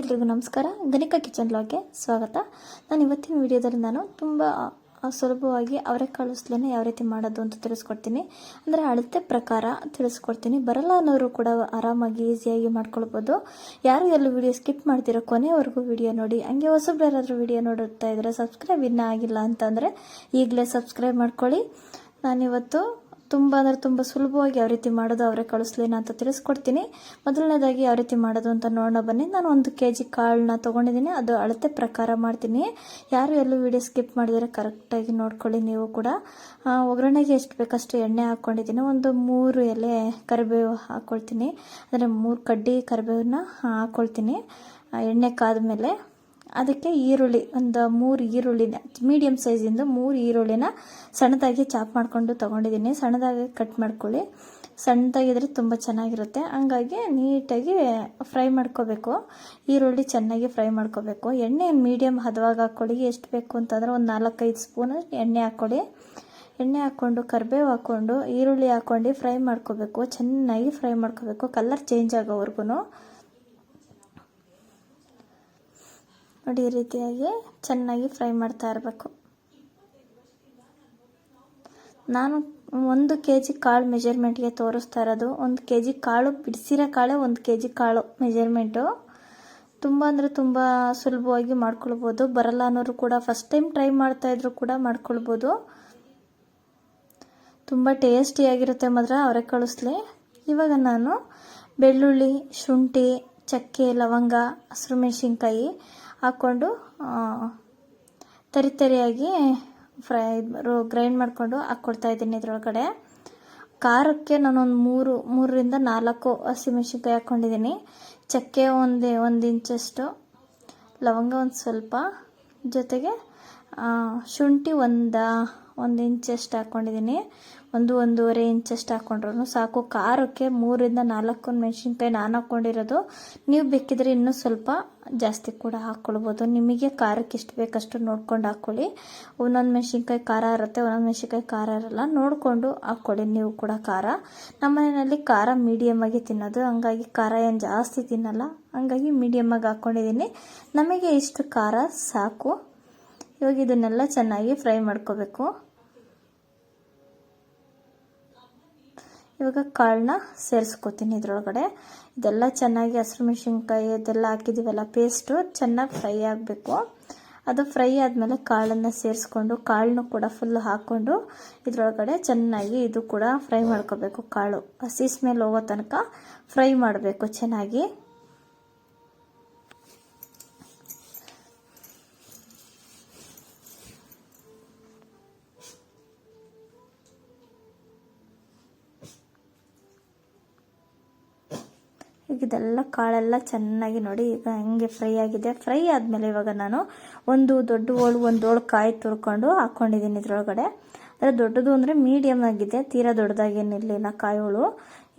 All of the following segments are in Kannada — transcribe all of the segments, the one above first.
ಎಲ್ರಿಗೂ ನಮಸ್ಕಾರ. ಗಣಿಕಾ ಕಿಚನ್ ಲಾಗ್ಗೆ ಸ್ವಾಗತ. ನಾನು ಇವತ್ತಿನ ವಿಡಿಯೋದಲ್ಲಿ ನಾನು ತುಂಬ ಸುಲಭವಾಗಿ ಅವರೆಕಾಳು ಉಸ್ಲಿನ ಯಾವ ರೀತಿ ಮಾಡೋದು ಅಂತ ತಿಳಿಸ್ಕೊಡ್ತೀನಿ. ಅಂದರೆ ಅಳತೆ ಪ್ರಕಾರ ತಿಳಿಸ್ಕೊಡ್ತೀನಿ. ಬರಲ್ಲ ಅನ್ನೋರು ಕೂಡ ಆರಾಮಾಗಿ ಈಸಿಯಾಗಿ ಮಾಡ್ಕೊಳ್ಬೋದು. ಯಾರು ಎಲ್ಲೂ ವಿಡಿಯೋ ಸ್ಕಿಪ್ ಮಾಡ್ತಿರೋ ಕೊನೆವರೆಗೂ ವಿಡಿಯೋ ನೋಡಿ. ಹಂಗೆ ಹೊಸಬ್ರು ಯಾರಾದರೂ ವಿಡಿಯೋ ನೋಡುತ್ತಾ ಇದ್ದರೆ ಸಬ್ಸ್ಕ್ರೈಬ್ ಇನ್ನೂ ಆಗಿಲ್ಲ ಅಂತಂದರೆ ಈಗಲೇ ಸಬ್ಸ್ಕ್ರೈಬ್ ಮಾಡ್ಕೊಳ್ಳಿ. ನಾನಿವತ್ತು ತುಂಬ ಅಂದರೆ ತುಂಬ ಸುಲಭವಾಗಿ ಯಾವ ರೀತಿ ಮಾಡೋದು ಅವರೇ ಕಳಿಸ್ಲೇನ ಅಂತ ತಿಳಿಸ್ಕೊಡ್ತೀನಿ. ಮೊದಲನೇದಾಗಿ ಯಾವ ರೀತಿ ಮಾಡೋದು ಅಂತ ನೋಡೋಣ ಬನ್ನಿ. ನಾನು ಒಂದು ಕೆ ಜಿ ಕಾಳನ್ನ ತೊಗೊಂಡಿದ್ದೀನಿ. ಅದು ಅಳತೆ ಪ್ರಕಾರ ಮಾಡ್ತೀನಿ. ಯಾರು ಎಲ್ಲೂ ವಿಡಿಯೋ ಸ್ಕಿಪ್ ಮಾಡಿದರೆ ಕರೆಕ್ಟಾಗಿ ನೋಡ್ಕೊಳ್ಳಿ ನೀವು ಕೂಡ. ಒಗ್ಗರಣೆಗೆ ಎಷ್ಟು ಬೇಕಷ್ಟು ಎಣ್ಣೆ ಹಾಕ್ಕೊಂಡಿದ್ದೀನಿ. ಒಂದು ಮೂರು ಎಲೆ ಕರಿಬೇವು ಹಾಕ್ಕೊಳ್ತೀನಿ ಅಂದರೆ ಮೂರು ಕಡ್ಡಿ ಕರಿಬೇವನ್ನ ಹಾಕ್ಕೊಳ್ತೀನಿ ಎಣ್ಣೆ ಕಾದ ಕಾದ್ಮೇಲೆ ಅದಕ್ಕೆ ಈರುಳ್ಳಿ, ಒಂದು ಮೂರು ಈರುಳ್ಳಿನ ಮೀಡಿಯಮ್ ಸೈಜಿಂದ ಮೂರು ಈರುಳ್ಳಿನ ಸಣ್ಣದಾಗಿ ಚಾಪ್ ಮಾಡಿಕೊಂಡು ತೊಗೊಂಡಿದ್ದೀನಿ. ಸಣ್ಣದಾಗಿ ಕಟ್ ಮಾಡ್ಕೊಳ್ಳಿ. ಸಣ್ಣದಾಗಿದ್ರೆ ತುಂಬ ಚೆನ್ನಾಗಿರುತ್ತೆ. ಹಂಗಾಗಿ ನೀಟಾಗಿ ಫ್ರೈ ಮಾಡ್ಕೋಬೇಕು. ಈರುಳ್ಳಿ ಚೆನ್ನಾಗಿ ಫ್ರೈ ಮಾಡ್ಕೋಬೇಕು. ಎಣ್ಣೆ ಮೀಡಿಯಮ್ ಹದವಾಗಿ ಹಾಕ್ಕೊಳ್ಳಿ. ಎಷ್ಟು ಬೇಕು ಅಂತಂದರೆ ಒಂದು ನಾಲ್ಕೈದು ಸ್ಪೂನ್ ಎಣ್ಣೆ ಹಾಕ್ಕೊಳ್ಳಿ. ಎಣ್ಣೆ ಹಾಕ್ಕೊಂಡು, ಕರಿಬೇವು ಹಾಕ್ಕೊಂಡು, ಈರುಳ್ಳಿ ಹಾಕ್ಕೊಂಡು ಫ್ರೈ ಮಾಡ್ಕೋಬೇಕು. ಚೆನ್ನಾಗಿ ಫ್ರೈ ಮಾಡ್ಕೋಬೇಕು. ಕಲರ್ ಚೇಂಜ್ ಆಗೋವರೆಗೂ ನೋಡಿ, ಈ ರೀತಿಯಾಗಿ ಚೆನ್ನಾಗಿ ಫ್ರೈ ಮಾಡ್ತಾ ಇರಬೇಕು. ನಾನು ಒಂದು ಕೆ ಜಿ ಕಾಳು ಮೆಜರ್ಮೆಂಟ್ಗೆ ತೋರಿಸ್ತಾ ಇರೋದು. ಒಂದು ಕೆ ಜಿ ಕಾಳು, ಬಿಡಿಸಿರೋ ಕಾಳೆ ಒಂದು ಕೆ ಜಿ ಕಾಳು ಮೆಜರ್ಮೆಂಟು ತುಂಬ ಅಂದರೆ ತುಂಬ ಸುಲಭವಾಗಿ ಮಾಡ್ಕೊಳ್ಬೋದು. ಬರಲ್ಲ ಅನ್ನೋರು ಕೂಡ ಫಸ್ಟ್ ಟೈಮ್ ಟ್ರೈ ಮಾಡ್ತಾ ಇದ್ರು ಕೂಡ ಮಾಡ್ಕೊಳ್ಬೋದು. ತುಂಬ ಟೇಸ್ಟಿಯಾಗಿರುತ್ತೆ ಮಾತ್ರ, ಅವರೇ ಕಳಿಸ್ಲಿ. ಇವಾಗ ನಾನು ಬೆಳ್ಳುಳ್ಳಿ, ಶುಂಠಿ, ಚಕ್ಕೆ, ಲವಂಗ, ಹಸಿರು ಮೆಣಸಿನ್ಕಾಯಿ ಹಾಕ್ಕೊಂಡು ತರಿ ತರಿಯಾಗಿ ಫ್ರೈ ಗ್ರೈಂಡ್ ಮಾಡಿಕೊಂಡು ಹಾಕ್ಕೊಡ್ತಾ ಇದ್ದೀನಿ ಇದ್ರೊಳಗಡೆ. ಖಾರಕ್ಕೆ ನಾನೊಂದು ಮೂರು, ಮೂರರಿಂದ ನಾಲ್ಕು ಹಸಿಮೆಣಸಿನ್ಕಾಯಿ ಹಾಕ್ಕೊಂಡಿದ್ದೀನಿ. ಚಕ್ಕೆ ಒಂದು ಒಂದು ಇಂಚಷ್ಟು, ಲವಂಗ ಒಂದು ಸ್ವಲ್ಪ. ಜೊತೆಗೆ ಶುಂಠಿ ಒಂದು ಒಂದು ಇಂಚಷ್ಟು ಹಾಕ್ಕೊಂಡಿದ್ದೀನಿ ಒಂದು ಒಂದೂವರೆ ಇಂಚಷ್ಟು ಹಾಕ್ಕೊಂಡ್ರು ಸಾಕು. ಖಾರಕ್ಕೆ ಮೂರಿಂದ ನಾಲ್ಕು ಮೆಣಸಿನ್ಕಾಯಿ ನಾನು ಹಾಕ್ಕೊಂಡಿರೋದು ನೀವು ಬೇಕಿದ್ರೆ ಇನ್ನೂ ಸ್ವಲ್ಪ ಜಾಸ್ತಿ ಕೂಡ ಹಾಕ್ಕೊಳ್ಬೋದು ನಿಮಗೆ ಖಾರಕ್ಕೆ ಎಷ್ಟು ಬೇಕಷ್ಟು ನೋಡ್ಕೊಂಡು ಹಾಕ್ಕೊಳ್ಳಿ ಒಂದೊಂದು ಮೆಣಸಿನ್ಕಾಯಿ ಖಾರ ಇರುತ್ತೆ, ಒಂದೊಂದು ಮೆಣಸಿನ್ಕಾಯಿ ಖಾರ ಇರಲ್ಲ, ನೋಡಿಕೊಂಡು ಹಾಕ್ಕೊಳ್ಳಿ ನೀವು ಕೂಡ ಖಾರ. ನಮ್ಮ ಮನೆಯಲ್ಲಿ ಖಾರ ಮೀಡಿಯಮ್ ಆಗಿ ತಿನ್ನೋದು. ಹಂಗಾಗಿ ಖಾರ ಏನು ಜಾಸ್ತಿ ತಿನ್ನಲ್ಲ. ಹಂಗಾಗಿ ಮೀಡಿಯಮ್ಮಾಗಿ ಹಾಕ್ಕೊಂಡಿದ್ದೀನಿ ನಮಗೆ ಇಷ್ಟು ಖಾರ ಸಾಕು. ಇವಾಗ ಇದನ್ನೆಲ್ಲ ಚೆನ್ನಾಗಿ ಫ್ರೈ ಮಾಡ್ಕೋಬೇಕು. ಇವಾಗ ಕಾಳನ್ನ ಸೇರಿಸ್ಕೋತೀನಿ ಇದರೊಳಗಡೆ. ಇದೆಲ್ಲ ಚೆನ್ನಾಗಿ ಹಸಿರು ಮೆಣಸಿನ್ಕಾಯಿ ಅದೆಲ್ಲ ಹಾಕಿದ್ದೀವಲ್ಲ ಪೇಸ್ಟು ಚೆನ್ನಾಗಿ ಫ್ರೈ ಆಗಬೇಕು. ಅದು ಫ್ರೈ ಆದಮೇಲೆ ಕಾಳನ್ನು ಸೇರಿಸ್ಕೊಂಡು, ಕಾಳನ್ನು ಕೂಡ ಫುಲ್ ಹಾಕ್ಕೊಂಡು ಇದರೊಳಗಡೆ ಚೆನ್ನಾಗಿ ಇದು ಕೂಡ ಫ್ರೈ ಮಾಡ್ಕೋಬೇಕು. ಕಾಳು ಹಸಿ ಸ್ಮೆಲ್ ಹೋಗೋ ತನಕ ಫ್ರೈ ಮಾಡಬೇಕು ಚೆನ್ನಾಗಿ. ಈಗ ಇದೆಲ್ಲ ಕಾಳೆಲ್ಲ ಚೆನ್ನಾಗಿ ನೋಡಿ, ಈಗ ಹೆಂಗೆ ಫ್ರೈ ಆಗಿದೆ. ಫ್ರೈ ಆದಮೇಲೆ ಇವಾಗ ನಾನು ಒಂದು ದೊಡ್ಡ ಹೋಳು, ಒಂದು ಹೋಳು ಕಾಯಿ ತುರ್ಕೊಂಡು ಹಾಕ್ಕೊಂಡಿದ್ದೀನಿ ಇದ್ರೊಳಗಡೆ. ಅಂದರೆ ದೊಡ್ಡದು ಅಂದರೆ ಮೀಡಿಯಮ್ ಆಗಿದೆ, ತೀರಾ ದೊಡ್ಡದಾಗೇನಿರಲಿಲ್ಲ ಕಾಯಿ ಹೋಳು.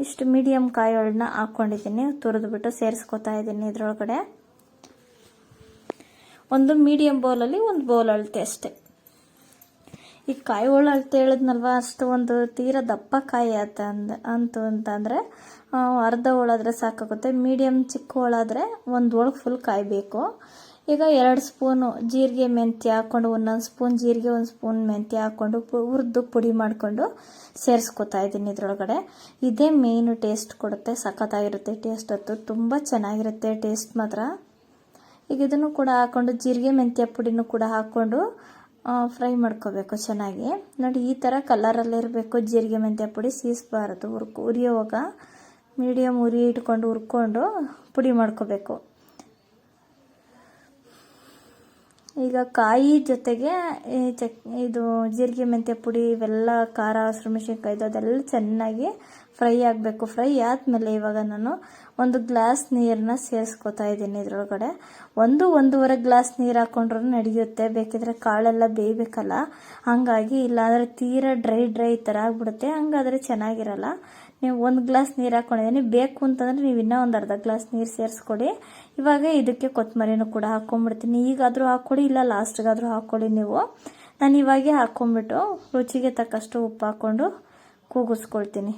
ಇಷ್ಟು ಮೀಡಿಯಮ್ ಕಾಯಿ ಹೋಳನ್ನ ಹಾಕ್ಕೊಂಡಿದ್ದೀನಿ ತುರಿದ್ಬಿಟ್ಟು ಸೇರಿಸ್ಕೊತಾ ಇದ್ದೀನಿ ಇದರೊಳಗಡೆ. ಒಂದು ಮೀಡಿಯಮ್ ಬೌಲಲ್ಲಿ ಒಂದು ಬೌಲ್ ಅಳತೆ ಅಷ್ಟೇ ಈ ಕಾಯಿ ಅಂತ ಹೇಳಿದ್ನಲ್ವ, ಅಷ್ಟು ಒಂದು ತೀರ ದಪ್ಪ ಕಾಯಿ ಆತ ಅಂದ, ಅಂತು ಅಂತಂದರೆ ಅರ್ಧ ಹೋಳಾದರೆ ಸಾಕಾಗುತ್ತೆ ಮೀಡಿಯಮ್ ಚಿಕ್ಕ ಹೋಳಾದರೆ ಒಂದು ಹೋಳಿಗೆ ಫುಲ್ ಕಾಯಿ ಬೇಕು ಈಗ ಎರಡು ಸ್ಪೂನು ಜೀರಿಗೆ ಮೆಂತ್ಯ ಹಾಕ್ಕೊಂಡು ಒಂದೊಂದು ಸ್ಪೂನ್ ಜೀರಿಗೆ, ಒಂದು ಸ್ಪೂನ್ ಮೆಂತ್ಯ ಹಾಕ್ಕೊಂಡು ಹುರಿದು ಪುಡಿ ಮಾಡಿಕೊಂಡು ಸೇರಿಸ್ಕೊತಾ ಇದ್ದೀನಿ ಇದ್ರೊಳಗಡೆ. ಇದೇ ಮೇಯ್ನು ಟೇಸ್ಟ್ ಕೊಡುತ್ತೆ, ಸಖತ್ತಾಗಿರುತ್ತೆ ಟೇಸ್ಟ್ ಅದು ತುಂಬ ಚೆನ್ನಾಗಿರುತ್ತೆ ಟೇಸ್ಟ್ ಮಾತ್ರ. ಈಗ ಇದನ್ನು ಕೂಡ ಹಾಕ್ಕೊಂಡು ಜೀರಿಗೆ ಮೆಂತ್ಯ ಪುಡಿನೂ ಕೂಡ ಹಾಕ್ಕೊಂಡು ಫ್ರೈ ಮಾಡ್ಕೋಬೇಕು ಚೆನ್ನಾಗಿ. ನೋಡಿ, ಈ ಥರ ಕಲರಲ್ಲಿರಬೇಕು ಜೀರಿಗೆ, ಮೆಂತ್ಯ ಪುಡಿ ಸೀಸ್ಬಾರದು. ಹುರ್ಕೊ ಉರಿಯೋವಾಗ ಮೀಡಿಯಮ್ ಉರಿ ಇಟ್ಕೊಂಡು ಹುರ್ಕೊಂಡು ಪುಡಿ ಮಾಡ್ಕೋಬೇಕು. ಈಗ ಕಾಯಿ ಜೊತೆಗೆ, ಈ ಚಕ್, ಇದು ಜೀರಿಗೆ, ಮೆಂತ್ಯ ಪುಡಿ, ಇವೆಲ್ಲ ಖಾರ, ಹಸಿರು ಮೆಣಸಿನ್ಕಾಯ್ದು ಅದೆಲ್ಲ ಚೆನ್ನಾಗಿ ಫ್ರೈ ಆಗಬೇಕು. ಫ್ರೈ ಆದಮೇಲೆ ಇವಾಗ ನಾನು ಒಂದು ಗ್ಲಾಸ್ ನೀರನ್ನ ಸೇರಿಸ್ಕೊತಾ ಇದ್ದೀನಿ ಇದರೊಳಗಡೆ. ಒಂದು, ಒಂದೂವರೆ ಗ್ಲಾಸ್ ನೀರು ಹಾಕೊಂಡ್ರೂ ನಡೆಯುತ್ತೆ. ಬೇಕಿದ್ರೆ ಕಾಳೆಲ್ಲ ಬೇಯಬೇಕಲ್ಲ. ಹಾಗಾಗಿ ಇಲ್ಲಾಂದರೆ ತೀರಾ ಡ್ರೈ ಡ್ರೈ ಥರ ಆಗ್ಬಿಡುತ್ತೆ. ಹಂಗಾದ್ರೆ ಚೆನ್ನಾಗಿರಲ್ಲ. ನೀವು ಒಂದು ಗ್ಲಾಸ್ ನೀರು ಹಾಕೊಂಡಿದ್ದೀನಿ. ಬೇಕು ಅಂತಂದರೆ ನೀವು ಇನ್ನೂ ಒಂದು ಅರ್ಧ ಗ್ಲಾಸ್ ನೀರು ಸೇರಿಸ್ಕೊಡಿ. ಇವಾಗ ಇದಕ್ಕೆ ಕೊತ್ತಂಬರಿನೂ ಕೂಡ ಹಾಕ್ಕೊಂಬಿಡ್ತೀನಿ ಈಗಾದರೂ ಹಾಕ್ಕೊಡಿ, ಇಲ್ಲ ಲಾಸ್ಟ್ಗಾದರೂ ಹಾಕ್ಕೊಡಿ ನೀವು. ನಾನು ಇವಾಗೆ ಹಾಕ್ಕೊಂಬಿಟ್ಟು ರುಚಿಗೆ ತಕ್ಕಷ್ಟು ಉಪ್ಪು ಹಾಕ್ಕೊಂಡು ಕೂಗಿಸ್ಕೊಳ್ತೀನಿ.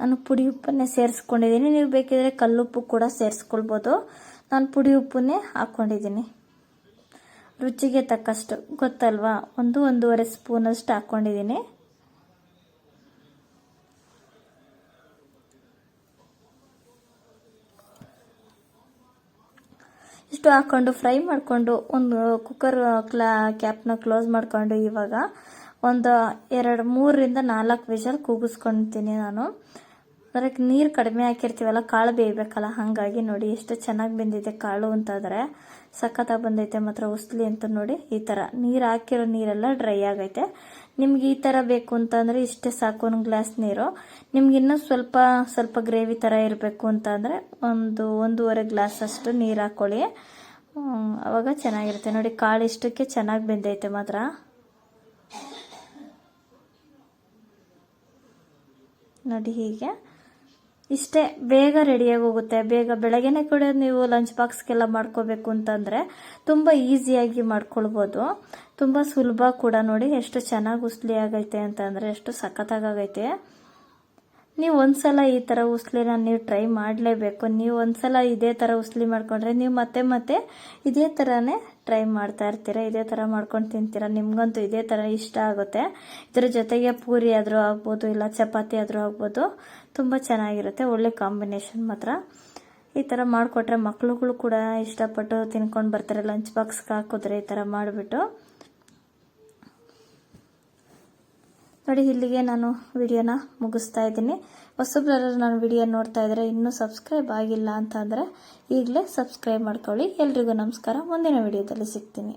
ನಾನು ಪುಡಿ ಉಪ್ಪನ್ನೇ ಸೇರಿಸ್ಕೊಂಡಿದ್ದೀನಿ. ನೀವು ಬೇಕಿದ್ರೆ ಕಲ್ಲುಪ್ಪು ಕೂಡ ಸೇರಿಸ್ಕೊಳ್ಬೋದು. ನಾನು ಪುಡಿ ಉಪ್ಪನ್ನೇ ಹಾಕ್ಕೊಂಡಿದ್ದೀನಿ ರುಚಿಗೆ ತಕ್ಕಷ್ಟು, ಗೊತ್ತಲ್ವಾ? ಒಂದು ಒಂದೂವರೆ ಸ್ಪೂನಷ್ಟು ಹಾಕ್ಕೊಂಡಿದ್ದೀನಿ ಇಷ್ಟು ಹಾಕ್ಕೊಂಡು ಫ್ರೈ ಮಾಡಿಕೊಂಡು, ಒಂದು ಕುಕ್ಕರ್ ಕ್ಲಾ, ಕ್ಯಾಪ್ನ ಕ್ಲೋಸ್ ಮಾಡಿಕೊಂಡು ಇವಾಗ ಒಂದು ಎರಡು, ಮೂರರಿಂದ ನಾಲ್ಕು ವಿಷಲ್ ಕೂಗಿಸ್ಕೊತೀನಿ ನಾನು. ಅದಕ್ಕೆ ನೀರು ಕಡಿಮೆ ಹಾಕಿರ್ತೀವಲ್ಲ, ಕಾಳು ಬೇಯಬೇಕಲ್ಲ, ಹಾಗಾಗಿ ನೋಡಿ, ಎಷ್ಟು ಚೆನ್ನಾಗಿ ಬೆಂದಿದೆ ಕಾಳು ಅಂತಂದರೆ. ಸಖತ್ತಾಗಿ ಬಂದೈತೆ ಮಾತ್ರ ಉಸ್ಲಿ ಅಂತ ನೋಡಿ ಈ ಥರ ನೀರು ಹಾಕಿರೋ ನೀರೆಲ್ಲ ಡ್ರೈ ಆಗೈತೆ. ನಿಮ್ಗೆ ಈ ಥರ ಬೇಕು ಅಂತಂದರೆ ಇಷ್ಟೇ ಸಾಕು ಒಂದು ಗ್ಲಾಸ್ ನೀರು. ನಿಮ್ಗೆ ಇನ್ನೂ ಸ್ವಲ್ಪ ಸ್ವಲ್ಪ ಗ್ರೇವಿ ಥರ ಇರಬೇಕು ಅಂತಂದರೆ ಒಂದು ಒಂದೂವರೆ ಗ್ಲಾಸ್ ಅಷ್ಟು ನೀರು ಹಾಕ್ಕೊಳ್ಳಿ ಅವಾಗ ಚೆನ್ನಾಗಿರುತ್ತೆ. ನೋಡಿ ಕಾಳು ಇಷ್ಟಕ್ಕೆ ಚೆನ್ನಾಗಿ ಬೆಂದೈತೆ ಮಾತ್ರ. ನೋಡಿ ಹೀಗೆ. ಇಷ್ಟೇ ಬೇಗ ರೆಡಿಯಾಗಿ ಹೋಗುತ್ತೆ. ಬೇಗ ಬೆಳಗ್ಗೆನೆ ಕೂಡ ನೀವು ಲಂಚ್ ಬಾಕ್ಸ್ಗೆಲ್ಲ ಮಾಡ್ಕೋಬೇಕು ಅಂತಂದರೆ ತುಂಬ ಈಸಿಯಾಗಿ ಮಾಡ್ಕೊಳ್ಬೋದು. ತುಂಬ ಸುಲಭ ಕೂಡ ನೋಡಿ, ಎಷ್ಟು ಚೆನ್ನಾಗಿ ಉಸ್ಲಿ ಆಗೈತೆ ಅಂತಂದರೆ, ಎಷ್ಟು ಸಖತ್ತಾಗೈತೆ ನೀವು ಒಂದ್ಸಲ ಈ ಥರ ಉಸ್ಲಿನ ನೀವು ಟ್ರೈ ಮಾಡಲೇಬೇಕು. ನೀವು ಒಂದ್ಸಲ ಇದೇ ಥರ ಉಸ್ಲಿ ಮಾಡ್ಕೊಂಡ್ರೆ ನೀವು ಮತ್ತೆ ಮತ್ತೆ ಇದೇ ಥರನೇ ಟ್ರೈ ಮಾಡ್ತಾ ಇರ್ತೀರ, ಇದೇ ಥರ ಮಾಡ್ಕೊಂಡು ತಿಂತೀರ. ನಿಮ್ಗಂತೂ ಇದೇ ಥರ ಇಷ್ಟ ಆಗುತ್ತೆ. ಇದರ ಜೊತೆಗೆ ಪೂರಿ ಆದರೂ ಆಗ್ಬೋದು, ಇಲ್ಲ ಚಪಾತಿ ಆದರೂ ಆಗ್ಬೋದು, ತುಂಬ ಚೆನ್ನಾಗಿರುತ್ತೆ. ಒಳ್ಳೆ ಕಾಂಬಿನೇಷನ್ ಮಾತ್ರ. ಈ ಥರ ಮಾಡಿಕೊಟ್ರೆ ಮಕ್ಳುಗಳು ಕೂಡ ಇಷ್ಟಪಟ್ಟು ತಿನ್ಕೊಂಡು ಬರ್ತಾರೆ. ಲಂಚ್ ಬಾಕ್ಸ್ಗೆ ಹಾಕಿದ್ರೆ ಈ ಥರ ಮಾಡಿಬಿಟ್ಟು. ನೋಡಿ, ಇಲ್ಲಿಗೆ ನಾನು ವಿಡಿಯೋನ ಮುಗಿಸ್ತಾ ಇದ್ದೀನಿ. ಹೊಸಬ್ರೆಲ್ಲರೂ ನಾನು ವಿಡಿಯೋ ನೋಡ್ತಾ ಇದ್ದರೆ ಇನ್ನೂ ಸಬ್ಸ್ಕ್ರೈಬ್ ಆಗಿಲ್ಲ ಅಂತ ಅಂದರೆ ಈಗಲೇ ಸಬ್ಸ್ಕ್ರೈಬ್ ಮಾಡ್ಕೊಳ್ಳಿ. ಎಲ್ರಿಗೂ ನಮಸ್ಕಾರ. ಮುಂದಿನ ವಿಡಿಯೋದಲ್ಲಿ ಸಿಗ್ತೀನಿ.